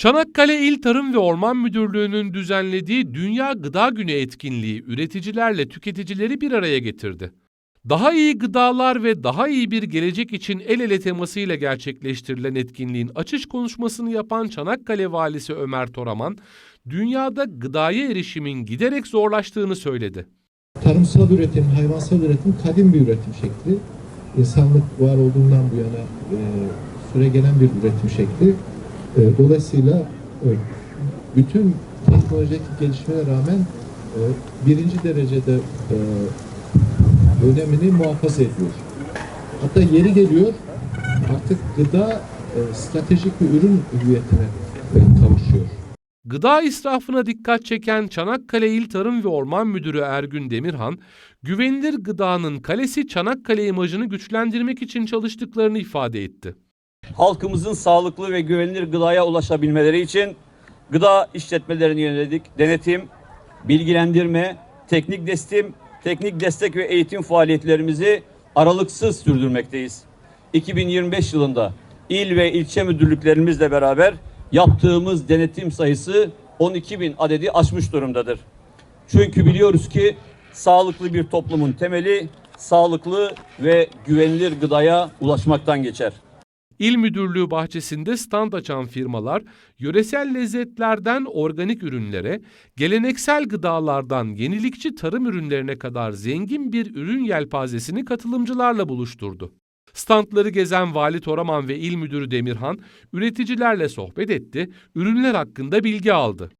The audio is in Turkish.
Çanakkale İl Tarım ve Orman Müdürlüğü'nün düzenlediği Dünya Gıda Günü etkinliği üreticilerle tüketicileri bir araya getirdi. Daha iyi gıdalar ve daha iyi bir gelecek için el ele temasıyla gerçekleştirilen etkinliğin açış konuşmasını yapan Çanakkale Valisi Ömer Toraman, dünyada gıdaya erişimin giderek zorlaştığını söyledi. Tarımsal üretim, hayvansal üretim kadim bir üretim şekli. İnsanlık var olduğundan bu yana e, süre gelen bir üretim şekli. E, dolayısıyla e, bütün teknolojik gelişmelere rağmen e, birinci derecede e, önemini muhafaza ediyor. Hatta yeri geliyor artık gıda e, stratejik bir ürün hüviyetine e, kavuşuyor. Gıda israfına dikkat çeken Çanakkale İl Tarım ve Orman Müdürü Ergün Demirhan, güvenilir gıdanın kalesi Çanakkale imajını güçlendirmek için çalıştıklarını ifade etti. Halkımızın sağlıklı ve güvenilir gıdaya ulaşabilmeleri için gıda işletmelerine yönelik denetim, bilgilendirme, teknik destim, teknik destek ve eğitim faaliyetlerimizi aralıksız sürdürmekteyiz. 2025 yılında il ve ilçe müdürlüklerimizle beraber yaptığımız denetim sayısı 12 bin adedi aşmış durumdadır. Çünkü biliyoruz ki sağlıklı bir toplumun temeli sağlıklı ve güvenilir gıdaya ulaşmaktan geçer. İl Müdürlüğü bahçesinde stand açan firmalar, yöresel lezzetlerden organik ürünlere, geleneksel gıdalardan yenilikçi tarım ürünlerine kadar zengin bir ürün yelpazesini katılımcılarla buluşturdu. Standları gezen Vali Toraman ve İl Müdürü Demirhan, üreticilerle sohbet etti, ürünler hakkında bilgi aldı.